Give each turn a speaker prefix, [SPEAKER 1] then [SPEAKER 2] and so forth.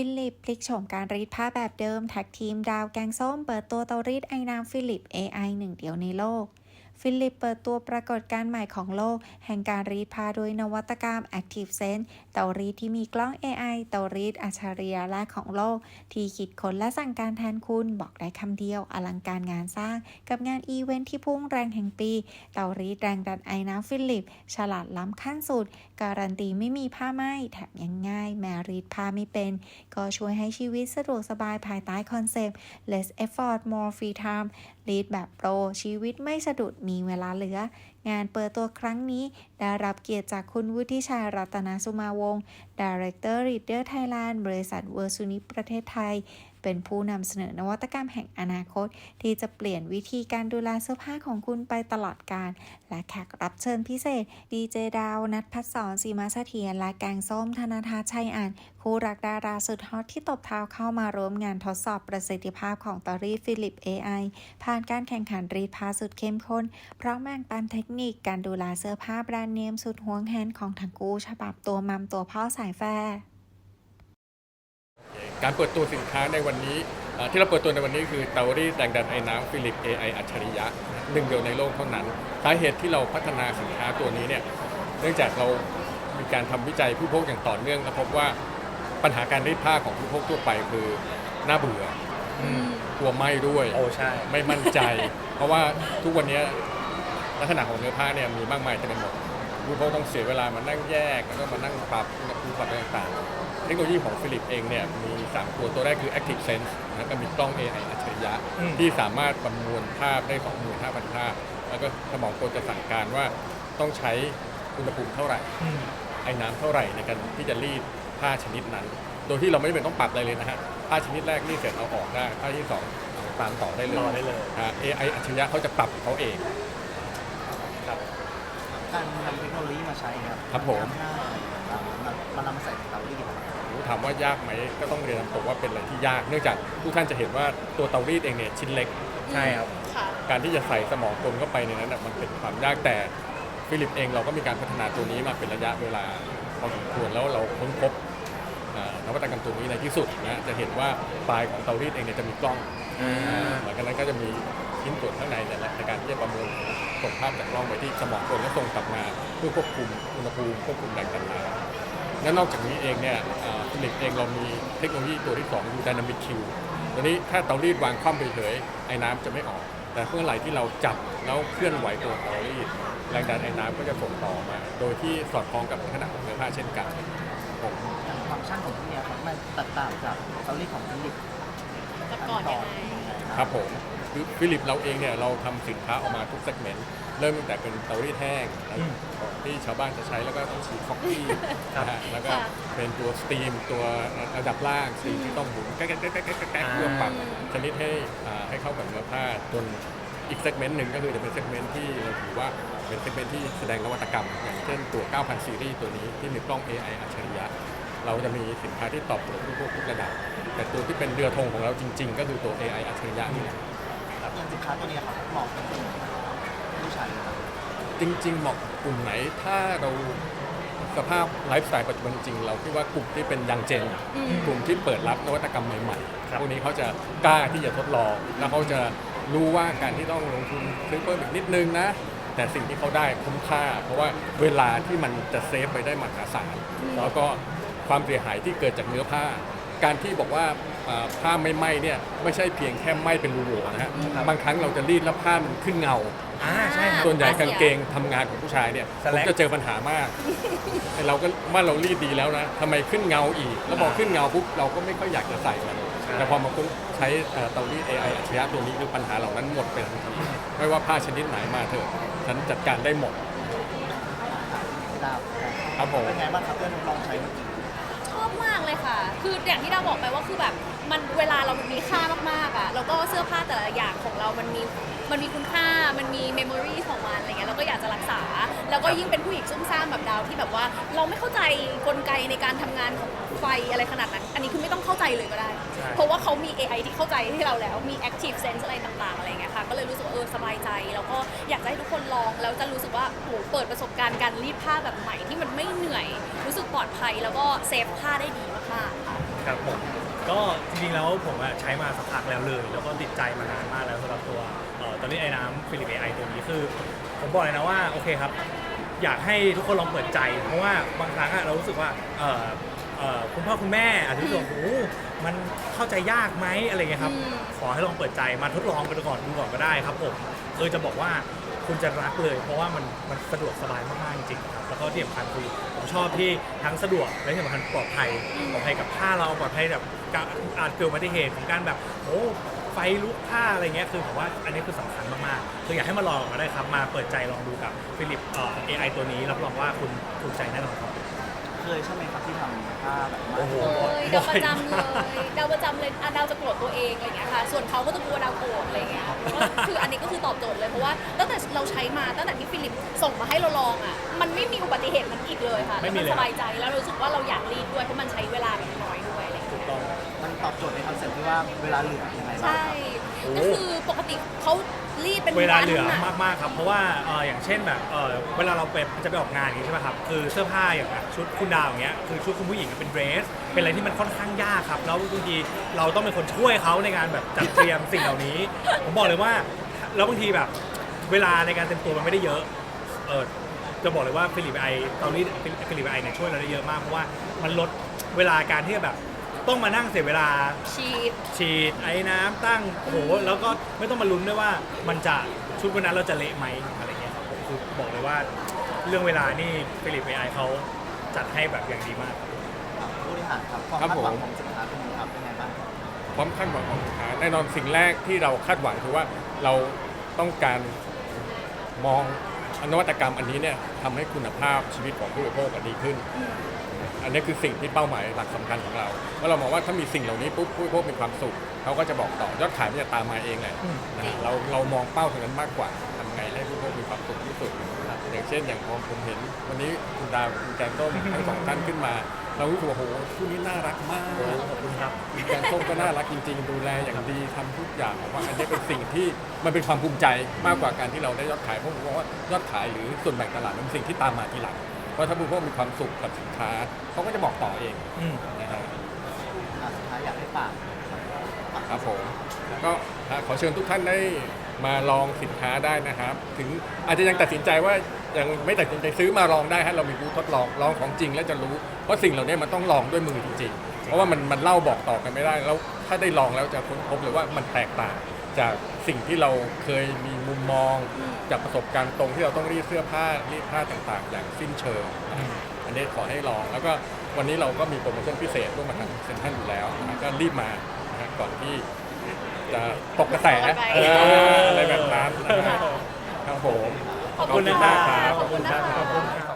[SPEAKER 1] ฟิลิปพลิกโฉมการรีดผ้าแบบเดิมแท็กทีมดาวแกงส้มเปิดตัวเตารีดไอน้ำฟิลิป AI หนึ่งเดียวในโลก ฟิลิปเปิดตัวปรากฏการณ์ใหม่ของโลก แห่งการรีดผ้าด้วยนวัตกรรม Active Sense เตารีดที่มีกล้อง AI เตารีดอัจฉริยะแรกของโลก ที่คิดค้นและสั่งการแทนคุณบอกได้คำเดียว อลังการงานสร้าง กับงานอีเวนท์ที่พุ่งแรงแห่งปี เตารีดแรงดันไอ้น้ำฟิลิป ฉลาดล้ำขั้นสุด การันตีไม่มีผ้าไหมแถมยังง่าย แม้รีดผ้าไม่เป็น ก็ช่วยให้ชีวิตสะดวกสบายภายใต้คอนเซปต์ less effort more free time รีดแบบโปร ชีวิตไม่สะดุดมีเวลาเหลือ งานเปิดตัวครั้งนี้ ได้รับเกียรติจากคุณวุฒิชัยรัตนสุมาวงศ์ Director Reader Thailand บริษัทเวอร์ซูนิประเทศไทย เป็นผู้นำเสนอนวัตกรรมแห่งอนาคต ที่จะเปลี่ยนวิธีการดูแลเสื้อผ้าของคุณไปตลอดกาลและแขกรับเชิญพิเศษ ดีเจดาว นัทพัฒสอนสีมาเสถียรและแกงส้มธนาทาชัยอ่าน คู่รักดาราสุดฮอตที่ตบเท้าเข้ามาร่วมงานทดสอบประสิทธิภาพของตอรี่ฟิลิป AI ผ่านการแข่งขันรีดผ้าสุดเข้มข้นพราะแบ่งปันเทคนิคการดูแลเสื้อผ้าแบรนด์เนมสุดห่วงแหนของทั้งคู่ฉบับตัวมัมตัวพ่อสายแฟร์
[SPEAKER 2] การเปิดตัวสินค้าในวันนี้เอ่อที่เราเปิดตัวในวันนี้คือเตารีดแรงดันไอ้น้ำฟิลิป AI อัจฉริยะหนึ่งเดียวในโลกเท่านั้นสาเหตุที่เราพัฒนาสินค้าตัวนี้เนี่ยเนื่องจากเรามีการทำวิจัยผู้พกอย่างต่อเนื่องและพบว่าปัญหาการรีดผ้าของผู้พกทั่วไปคือน่าเบื่ออกลัวไหม้ด้วย
[SPEAKER 3] โอ้ใช่
[SPEAKER 2] ไม่มั่นใจ เพราะว่าทุกวันนี้ลักษณะของเนื้อผ้าเนี่ยมีมากมายเต็มไปหมด ผู้พกต้องเสียเวลามานั่งแยก แล้วก็มานั่งปรับอุณหภูมิปรับอะไรต่างๆ เทคโนโลยีของฟิลิปเองเนี่ยมี 3 ตัวตัวแรกคือ Active Sense แล้วก็มีกล้อง AI อัจฉริยะ
[SPEAKER 3] อืม
[SPEAKER 2] ที่สามารถประมวลภาพได้ 25,000 ภาพ แล้วก็สมองกลจะสั่งการว่าต้องใช้อุณหภูมิเท่าไหร่
[SPEAKER 3] อืม
[SPEAKER 2] ไอ้น้ำเท่าไหร่ในการที่จะรีดผ้าชนิดนั้น โดยที่เราไม่จำเป็นต้องปรับอะไรเลยนะฮะ ผ้าชนิดแรกรีดเสร็จเอาออกได้ ผ้าที่สองเอาตามต่อได้เลย
[SPEAKER 3] รอได้เลย
[SPEAKER 2] ฮะ AI อัจฉริยะเขาจะปรับของเขาเอง
[SPEAKER 3] ครับ
[SPEAKER 4] การนำเทคโนโลยีมาใช้ครับ
[SPEAKER 2] ครับผม
[SPEAKER 4] ง่ายมันมันนำมาใส่ในเตารีดครับ
[SPEAKER 2] โอ้ถามว่ายากไหมก็ต้องเรียนตรงว่าเป็นอะไรที่ยาก เนื่องจากทุกท่านจะเห็นว่าตัวเตารีดเองเนี่ยชิ้นเล็ก
[SPEAKER 3] ใช่ครับ
[SPEAKER 5] ค่ะ
[SPEAKER 2] การที่จะใส่สมองกลเข้าไปในนั้นน่ะมันเป็นความยากแต่ฟิลิปเองเราก็มีการพัฒนาตัวนี้มาเป็นระยะเวลาพอสมควรแล้วเราค้นพบเอ่อนวัตกรรมตัวนี้ในที่สุดนะจะเห็นว่าปลายของเตารีดเองเนี่ยจะมีกล้อง
[SPEAKER 3] อ่า
[SPEAKER 2] หลังจากนั้นก็จะมี ชิ้นส่วนข้างในเนี่ยแหละในการที่จะประมวลส่งภาพจากกล้องไปที่สมองกลแล้วส่งกลับมาเพื่อควบคุมอุณหภูมิควบคุมแรงดันน้ำและนอกจากนี้เองเนี่ยฟิลิปเองเรามีเทคโนโลยีตัวที่สองคือ Dynamic Q ตัวนี้ถ้าเตารีดวางคว่ำเฉยๆไอ้น้ำจะไม่ออก แต่เมื่อไหร่ที่เราจับแล้วเคลื่อนไหวตัวเตารีดแรงดันไอ้น้ำก็จะส่งต่อมา โดยที่สอดคล้องกับขนาดของเนื้อผ้าเช่นกันผม
[SPEAKER 4] อย่างฟังก์ชันของที่เนี้ยครับมันแตกต่างจากเตารีดของฟิลิป
[SPEAKER 5] แต่ก่อนยังไง
[SPEAKER 2] ครับผม คือฟิลิปเราเองเนี่ยเราทำสินค้าออกมาทุกเซกเมนต์เริ่มตั้งแต่เป็นเตารีดแห้ง
[SPEAKER 3] อืม
[SPEAKER 2] ที่ชาวบ้านจะใช้แล้วก็ต้องฉีดฟอกกี้
[SPEAKER 3] ครับ
[SPEAKER 2] นะฮะแล้วก็
[SPEAKER 5] ค่ะ
[SPEAKER 2] เป็นตัวสตีมตัวระดับล่างสตีมที่ต้องหมุนแก๊กแก๊กแก๊กแก๊กแก๊กแก๊กเพื่อปรับชนิดให้อ่าให้เข้ากับเนื้อผ้าจนอีกเซกเมนต์หนึ่งก็คือจะเป็นเซกเมนต์ที่เราถือว่าเป็นเซกเมนต์ที่แสดงนวัตกรรม อย่างเช่นตัว 9,000 ซีรีส์ตัวนี้ที่มีกล้อง AI อัจฉริยะ เราจะมีสินค้าที่ตอบโจทย์ทุกทุกระดับ แต่ตัวที่เป็นเรือธงของเราจริง ๆ ก็คือตัว AI อัจฉริยะนี่แหละ
[SPEAKER 4] อย่างสินค้าตัวเนี้ยครับเหมาะกับผู้ใช้ครับ
[SPEAKER 2] จริงๆเหมาะกลุ่มไหนถ้าเราสภาพไลฟ์สไตล์ปัจจุบันจริงๆเราคิดว่ากลุ่มที่เป็นยังเจน
[SPEAKER 5] อืม
[SPEAKER 2] กลุ่มที่เปิดรับนวัตกรรมใหม่
[SPEAKER 3] ครับ
[SPEAKER 2] ๆพวกนี้เขาจะกล้าที่จะทดลอง แล้วเขาจะรู้ว่าการที่ต้องลงทุนซื้อเพิ่มอีกนิดนึงนะ แต่สิ่งที่เขาได้คุ้มค่า เพราะว่าเวลาที่มันจะเซฟไปได้มหาศาลแล้วก็ความเสียหายที่เกิดจากเนื้อผ้า การที่บอกว่าอ่าผ้าไม่ไหม้เนี่ยไม่ใช่เพียงแค่ไหม้เป็นรูโหว่นะฮะบางครั้งเราจะรีดแล้วผ้ามันขึ้นเงา
[SPEAKER 3] อ่าใช่ครับ
[SPEAKER 2] ส่วนใหญ่กางเกงทำงานของผู้ชายเนี่ยผม
[SPEAKER 3] Slack
[SPEAKER 2] จะเจอปัญหามากไอ้เราก็ว่าเรารีดดีแล้วนะทำไมขึ้นเงาอีก แล้วพอขึ้นเงาปุ๊บเราก็ไม่ค่อยอยากจะใส่มัน
[SPEAKER 3] ใช่
[SPEAKER 2] แต่พอมาค้นใช้เอ่อเตารีด AI อัจฉริยะตัวนี้คือปัญหาเหล่านั้นหมดไปทันทีไม่ว่าผ้าชนิดไหนมาเถอะฉันจัดการได้หมด
[SPEAKER 4] ดาว
[SPEAKER 2] ครับผม
[SPEAKER 4] เป็นไงบ้างครับเพื่อนทดลองใช้เมื่อกี้
[SPEAKER 5] ช อบมากเลยค่ะ คืออย่างที่เราบอกไปว่าคือแบบมันเวลาเรามันมีค่ามากๆอะแล้วก็เสื้อผ้าแต่ละอย่างของเรามันมีมันมีคุณค่ามันมีเมมโมรีของมันอะไรเงี้ยเราก็อยากจะรักษา แล้วก็ยิ่งเป็นผู้หญิงซุ่มซ่ามแบบดาวที่แบบว่า เราไม่เข้าใจกลไกในการทำงานของไฟอะไรขนาดนั้น อันนี้คือไม่ต้องเข้าใจเลยก็ได้ เพราะว่าเขามี AI ที่เข้าใจให้เราแล้ว มี active sense อะไรต่างๆ อะไรเงี้ยค่ะ ก็เลยรู้สึกว่าเออสบายใจ แล้วก็อยากจะให้ทุกคนลอง แล้วจะรู้สึกว่าโหเปิดประสบการณ์การรีดผ้าแบบใหม่ที่มันไม่เหนื่อย รู้สึกปลอดภัย แล้วก็เซฟผ้าได้ดีมากๆค่ะ
[SPEAKER 3] ครับผมก็จริงๆแล้วผมอะใช้มาสักพักแล้วเลย แล้วก็ติดใจมานานมากแล้วสำหรับตัวเอ่อตอนนี้ไอ้น้ำฟิลิปเอไอตัวนี้คือ ผมบอกเลยนะว่าโอเคครับ อยากให้ทุกคนลองเปิดใจ เพราะว่าบางครั้งอะเรารู้สึกว่าเอ่อเอ่อคุณพ่อคุณแม่อาจจะรู้สึกว่าโอ้โห มันเข้าใจยากไหมอะไรเงี้ยครับ
[SPEAKER 5] อืม
[SPEAKER 3] ขอให้ลองเปิดใจมาทดลองกันก่อนดูก่อนก็ได้ครับผมคือจะบอกว่าคุณจะรักเลย เพราะว่ามันมันสะดวกสบายมากๆจริงๆครับแล้วก็ที่สำคัญคือผมชอบที่ทั้งสะดวกและที่สำคัญปลอดภัยปลอดภัยกับผ้าเราปลอดภัยแบบการอาจเกิดอุบัติเหตุของการแบบโอ้ไฟลุกผ้าอะไรเงี้ยคือผมว่าอันนี้คือสำคัญมากๆคืออยากให้มาลองก็ได้ครับมาเปิดใจลองดูกับฟิลิปเอ่อ AI ตัวนี้รับรองว่าคุณถูกใจแน่นอนครับ
[SPEAKER 4] เคยใช่ไหมครับที่ทำผ้าแบบมา
[SPEAKER 3] โอ้โห
[SPEAKER 5] เลยดาวประจำเลยดาวประจำเลยอะดาวจะโกรธตัวเองอะไรอย่างเงี้ยค่ะ ส่วนเขาก็จะกลัวดาวโกรธอะไรอย่างเงี้ยก็คืออันนี้ก็คือตอบโจทย์เลยเพราะว่าตั้งแต่เราใช้มาตั้งแต่ที่ฟิลิปส่งมาให้เราลองอะ มันไม่มีอุบัติเหตุนั้นอีกเลยค่ะ
[SPEAKER 3] ไม่
[SPEAKER 5] แล้ว
[SPEAKER 3] มี
[SPEAKER 5] มัน
[SPEAKER 3] เลย
[SPEAKER 5] สบายใจแล้วเรารู้สึกว่าเราอยากรีดด้วยเพราะมันใช้เวลาแบบน้อยด้วยอะไรอย่างเงี้ย
[SPEAKER 3] ต้อง
[SPEAKER 4] มันตอบโจทย์ในคอนเซ็ปต์ที่ว่าเวลาเหลือยังไงบ้าง
[SPEAKER 5] ใช่
[SPEAKER 4] ครับ
[SPEAKER 3] โอ้
[SPEAKER 5] ก็คือปกติเขารีดเป็น
[SPEAKER 3] เวลา
[SPEAKER 5] วัน
[SPEAKER 3] เหลือ
[SPEAKER 5] น่ะ
[SPEAKER 3] มากๆครับ เพราะว่าเอ่ออย่างเช่นแบบเอ่อเวลาเราไปจะไปออกงานอย่างนี้ใช่ไหมครับคือเสื้อผ้าอย่างแบบชุดคุณดาวอย่างเงี้ยคือชุดคุณผู้หญิงเป็นเดรส เป็นอะไรที่มันค่อนข้างยากครับแล้วบางทีเราต้องเป็นคนช่วยเขาในการแบบจัดเตรียม สิ่งเหล่านี้ ผมบอกเลยว่าแล้วบางทีแบบเวลาในการเตรียมตัวมันไม่ได้เยอะเออจะบอกเลยว่าฟิลิปไอตอนนี้ฟิลิปไอเนี่ยช่วยเราได้เยอะมากเพราะว่ามันลดเวลาการที่จะแบบ ต้องมานั่งเสียเวลา
[SPEAKER 5] ชีด
[SPEAKER 3] ฉีดไอ้น้ำตั้งโอ้โหแล้วก็ไม่ต้องมาลุ้นด้วยว่ามันจะชุดวันนั้นเราจะเละไหมอะไรเงี้ยครับผมคือบอกเลยว่าเรื่องเวลานี่ฟิลิปไอเขาจัดให้แบบอย่างดีมาก
[SPEAKER 4] ผู้บริหารครับความ
[SPEAKER 2] ครับ
[SPEAKER 4] คาดหวัง
[SPEAKER 2] ผม
[SPEAKER 4] ของสินค้าตัวนี้ครับเป็นไงบ้างครับ
[SPEAKER 2] ความคาดหวังของลูกค้าแน่นอนสิ่งแรกที่เราคาดหวังคือว่าเราต้องการมองนวัตกรรมอันนี้เนี่ยทำให้คุณภาพชีวิตของผู้บริโภคดีขึ้น อันนี้คือสิ่งที่เป้าหมายหลักสำคัญของเราเพราะเรามองว่าถ้ามีสิ่งเหล่านี้ปุ๊บผู้บริโภคมีความสุขเขาก็จะบอกต่อยอดขายมันจะตามมาเองแหละ
[SPEAKER 3] อืม
[SPEAKER 2] นะฮะเราเรามองเป้าตรงนั้นมากกว่าทำไงให้ผู้บริโภคมีความสุขที่สุดอย่างเช่น อย่างพอผมเห็น วันนี้คุณดาวกับคุณแกงต้มทั้งสองท่านขึ้นมา เรารู้สึกว่าโอ้โหคู่นี้น่ารักมาก
[SPEAKER 3] โอ้ขอบคุณครับ
[SPEAKER 2] คุณแกงส้มก็น่ารักจริง ๆ ดูแลอย่างดีทำทุกอย่างผมว่าอันนี้เป็นสิ่งที่มันเป็นความภูมิใจมากกว่าการที่เราได้ยอดขายเพราะผมว่ายอดขายหรือส่วนแบ่งตลาดมันเป็นสิ่งที่ตามมาทีหลัง เพราะถ้าผู้บริโภคมีความสุขกับสินค้าเขาก็จะบอกต่อเอง
[SPEAKER 3] อืม
[SPEAKER 2] นะฮะ
[SPEAKER 4] อะสุดท้ายอยากให้ฝากฝาก
[SPEAKER 2] ครับผมก็ขอเชิญทุกท่านได้มาลองสินค้าได้นะครับ ถึงอาจจะยังตัดสินใจว่ายังไม่ตัดสินใจซื้อมาลองได้ฮะเรามีบูธทดลองลองของจริงแล้วจะรู้เพราะสิ่งเหล่านี้มันต้องลองด้วยมือจริงๆ เพราะว่ามันมันเล่าบอกต่อกันไม่ได้แล้วถ้าได้ลองแล้วจะค้นพบเลยว่ามันแตกต่าง จากสิ่งที่เราเคยมีมุมมอง จากประสบการณ์ตรงที่เราต้องรีดเสื้อผ้ารีดผ้าต่างๆ อย่างสิ้นเชิงนะครับอันนี้ขอให้ลอง แล้วก็วันนี้เราก็มีโปรโมชั่นพิเศษร่วมมาทางเซ็นทรัลอยู่แล้วนะก็รีบมานะฮะก่อนที่จะตกกระแสเอออะไรแบบนั้นนะฮะครับผม
[SPEAKER 5] ขอบคุณนะคะ
[SPEAKER 2] ขอบ
[SPEAKER 5] ขอบคุณนะคะ
[SPEAKER 2] ขอบคุณครับ